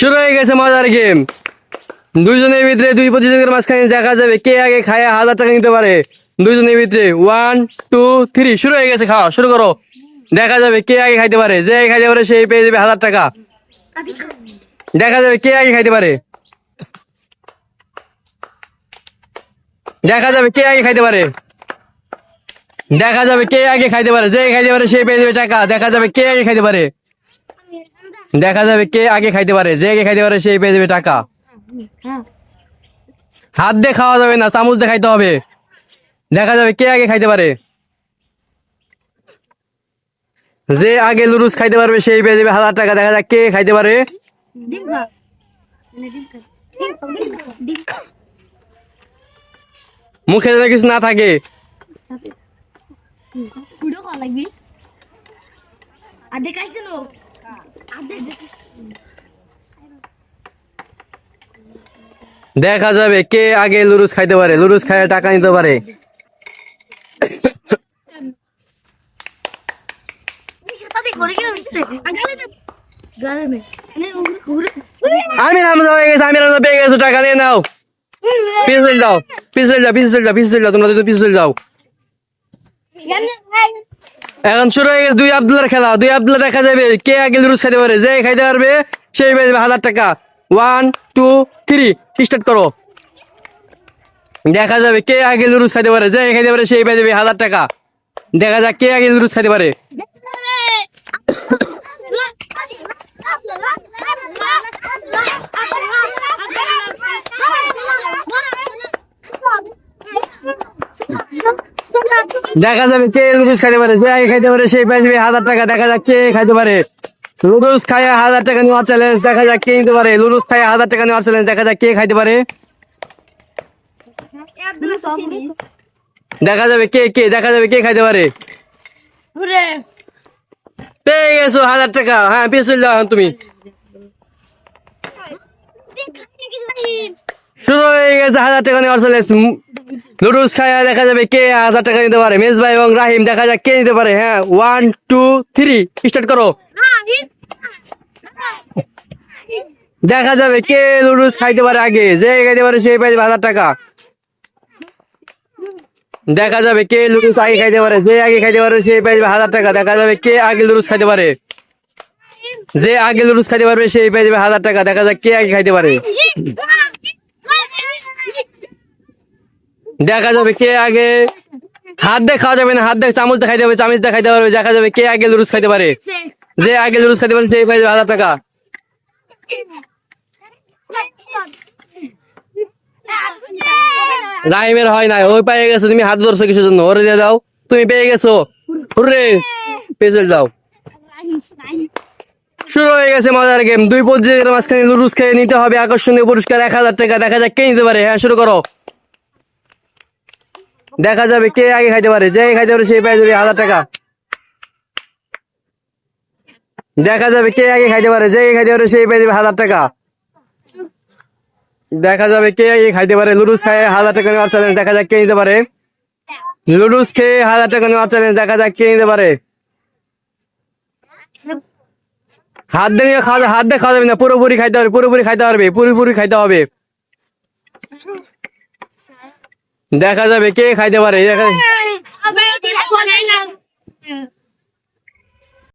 শুরু হয়ে গেছে মজার গেম। দুইজনের ভিতরে দুই প্রতিযোগীর মাঝখানে দেখা যাবে কে আগে খায় হাজার টাকা নিতে পারে। দুইজনের ভিতরে ওয়ান টু থ্রি শুরু হয়ে গেছে খাওয়া শুরু করো। দেখা যাবে কে আগে খাইতে পারে, যে আগে খাইতে পারে সেই পেয়ে যাবে হাজার টাকা। দেখা যাবে কে আগে খাইতে পারে। দেখা যাবে কে আগে খাইতে পারে। দেখা যাবে কে আগে খাইতে পারে, যে খাইতে পারে সে পেয়ে যাবে টাকা। দেখা যাবে কে আগে খাইতে পারে। দেখা যাবে কে আগে খাইতে পারে, যে আগে খাইতে পারে সেই পেয়ে যাবে টাকা। হাত দিয়ে খাওয়া যাবে না, চামচ দিয়ে খাইতে হবে। দেখা যাবে কে আগে খাইতে পারে। যে আগে লুরুস খাইতে পারবে সেই পেয়ে যাবে হাজার টাকা। দেখা যাক কে খাইতে পারে। মুখে যেন কিছু না থাকে। আদে দেখা যাবে কে আগে লুরুস খাইতে পারে লুরুস খাইয়ে টাকা নিতে পারে। আমি আমি টাকা নাও। যাও পিছলে যাও পিছলে যাও পিছলে যাও তোমরা যাও এখন শুরু হয়ে গেছে দুই আবদুল্লার খেলা। দুই আবদুল্লা দেখা যাবে কে আগে লুরুস খাইতে পারে, যে খাইতে পারবে, সেই পেয়ে যাবে হাজার টাকা। ওয়ান টু থ্রি স্টার্ট করো। দেখা যাবে কে আগে লুরুজ খাইতে পারে, যে খাইতে পারে, সেই পেয়ে যাবে হাজার টাকা। দেখা যাক কে আগে লুরুস খাইতে পারে। দেখা যাবে কে লুডুস খাইতে পারে। যে আগে খাইতে পারে সেই পেয়ে যাবে হাজার টাকা। দেখা যাক কে খাইতে পারে। লুডুস খায় হাজার টাকা নেওয়ার চ্যালেঞ্জ দেখা যাক কে নিতে পারে। লুডুস খায় হাজার টাকা নেওয়ার চ্যালেঞ্জ দেখা যাক কে খাইতে পারে। দেখা যাবে কে কে দেখা যাবে কে খাইতে পারে। পেয়ে গেছো হাজার টাকা। হ্যাঁ পিছলে যাও তুমি। শুরু হয়ে গেছে হাজার টাকা নেওয়ার চ্যালেঞ্জ লুডুস খায় দেখা যাবে কে হাজার টাকা নিতে পারে। মেজ ভাই এবং রাহিম, দেখা যাক কে নিতে পারে। হ্যাঁ ওয়ান টু থ্রি স্টার্ট করো। দেখা যাবে কে লুডুস খাইতে পারে আগে। যে খাইতে পারে সেই পাইবে হাজার টাকা। দেখা যাবে কে লুডুস আগে খাইতে পারে। যে আগে খাইতে পারে সেই পাইবে হাজার টাকা। দেখা যাবে কে আগে লুডুস খাইতে পারে। যে আগে লুডুস খাইতে পারবে সেই পেয়ে যাবে হাজার টাকা। দেখা যাক কে আগে খাইতে পারে। দেখা যাবে কে আগে হাত দিয়ে খাওয়া যাবে না, হাত দিয়ে চামচ দিয়ে খাইতে হবে চামচ দিয়ে খাইতে পারবে, দেখা যাবে কে আগে লুডুস খাইতে পারে। যে আগে লুডুস খাইতে পারে পেয়ে যাবে হাজার টাকা। রাহিমের হয় না ওই পেয়ে গেছো, তুমি হাত ধরছো কিসের জন্য? ওরে দিয়ে দাও, তুমি পেয়ে গেছো। হুররে পেছল যাও। শুরু হয়ে গেছে মজার গেম দুই পর্যায়ের মাঝখানে লুডুস খেয়ে নিতে হবে, আকর্ষণীয় পুরস্কার এক হাজার টাকা, দেখা যাক কে নিতে পারে। হ্যাঁ শুরু করো। দেখা যাবে কে আগে খাইতে পারে। যে খাইতে পারে সেই যাবে হাজার টাকা। দেখা যাবে কে আগে খাইতে পারে। যে খাইতে পারে সেই যাবে হাজার টাকা। দেখা যাবে কে আগে খাইতে পারে। লুডুস খায় হাজার টাকা নেওয়ার চ্যালেঞ্জ দেখা যাক কে নিতে পারে। লুডুস খেয়ে হাজার টাকা নেওয়ার চ্যালেঞ্জ দেখা যাক কে নিতে পারে। হাত দিয়ে হাত দিয়ে খাওয়া যাবে না। পুরোপুরি খাইতে হবে। পুরোপুরি খাইতে পারবে। পুরোপুরি খাইতে হবে। দেখা যাবে কে খাইতে পারে